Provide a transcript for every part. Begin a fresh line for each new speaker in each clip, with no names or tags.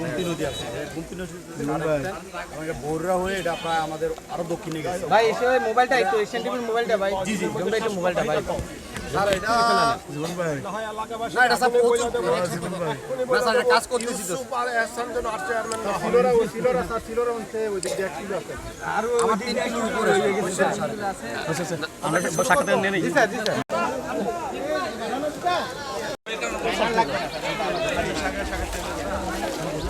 গুমতি নদী আছে। গুমতি নদী আমাকে হয়ে এটা প্রায় আমাদের আরও দক্ষিণে গেছে।
ভাই এসে মোবাইলটা একটু এশিয়ান টিভির মোবাইলটা ভাই। জি জি একটু মোবাইলটা ভাই।
স্যার এটা না এটা স্যার না করতেছি তো। আমার তিন কিলোর উপরে হয়ে গেছে স্যার।
আমরা সাক্ষাৎ নিয়ে নিই।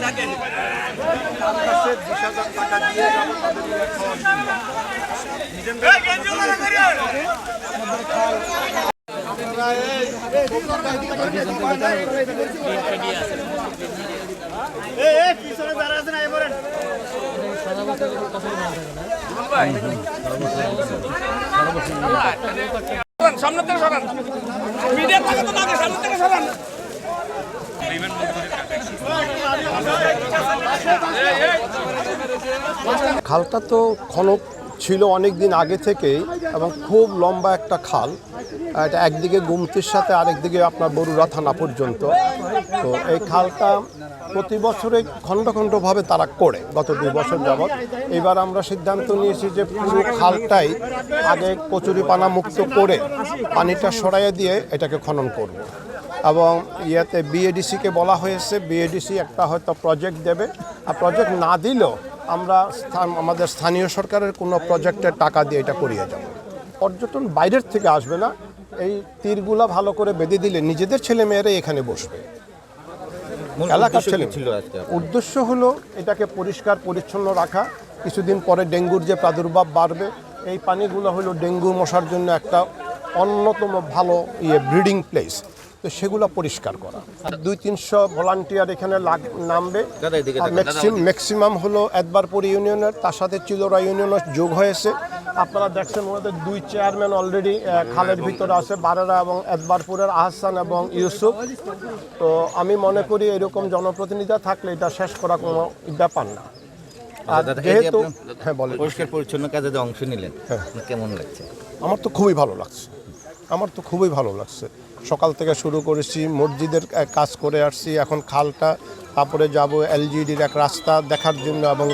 নিজাইও
সামনে থেকে সরান মিডিয়া থাকে তো আগে সামনে থেকে সরান
খালটা তো খনক ছিল অনেক দিন আগে থেকেই এবং খুব লম্বা একটা খাল। এটা একদিকে গুমতির সাথে আরেকদিকে আপনার বরুড়া থানা পর্যন্ত। তো এই খালটা প্রতি বছরে খণ্ড খণ্ডভাবে তারা করে, গত দুই বছর যাবৎ। এবার আমরা সিদ্ধান্ত নিয়েছি যে পুরো খালটাই আগে কচুরিপানা মুক্ত করে পানিটা সরাইয়ে দিয়ে এটাকে খনন করব। এবং ইয়েতে বিএডিসিকে বলা হয়েছে। বিএডিসি একটা হয়তো প্রজেক্ট দেবে। আর প্রজেক্ট না দিলেও আমরা স্থান আমাদের স্থানীয় সরকারের কোনো প্রজেক্টের টাকা দিয়ে এটা করিয়ে যাব পর্যটন বাইরের থেকে আসবে না। এই তীরগুলা ভালো করে বেঁধে দিলে নিজেদের ছেলে মেয়েরাই এখানে বসবে। এলাকার ছেলে
ছিল
উদ্দেশ্য হলো এটাকে পরিষ্কার পরিচ্ছন্ন রাখা। কিছুদিন পরে ডেঙ্গুর যে প্রাদুর্ভাব বাড়বে এই পানিগুলো হলো ডেঙ্গু মশার জন্য একটা অন্যতম ভালো ইয়ে ব্রিডিং প্লেস তো সেগুলো পরিষ্কার করা। দুই তিনশো ভলান্টিয়ার এখানে নামবে। ম্যাক্সিমাম হলো একবারপুর ইউনিয়নের তার সাথে চিলোরা ইউনিয়নও যোগ হয়েছে। আপনারা দেখছেন ওনাদের দুই চেয়ারম্যান অলরেডি খালের ভিতরে আছে বারেরা এবং একবারপুরের আহসান এবং ইউসুফ। তো আমি মনে করি এরকম জনপ্রতিনিধি থাকলে এটা শেষ করা কোনো ব্যাপার না। যেহেতু হ্যাঁ বলেন।
পরিষ্কার পরিচ্ছন্ন কাজে অংশ নিলেন কেমন লাগছে?
আমার তো খুবই ভালো লাগছে। আমার তো খুবই ভালো লাগছে। সকাল থেকে শুরু করেছি, মসজিদের কাজ করে আসছি, এখন খালটা, তারপরে যাব এলজিডির এক রাস্তা দেখার জন্য এবং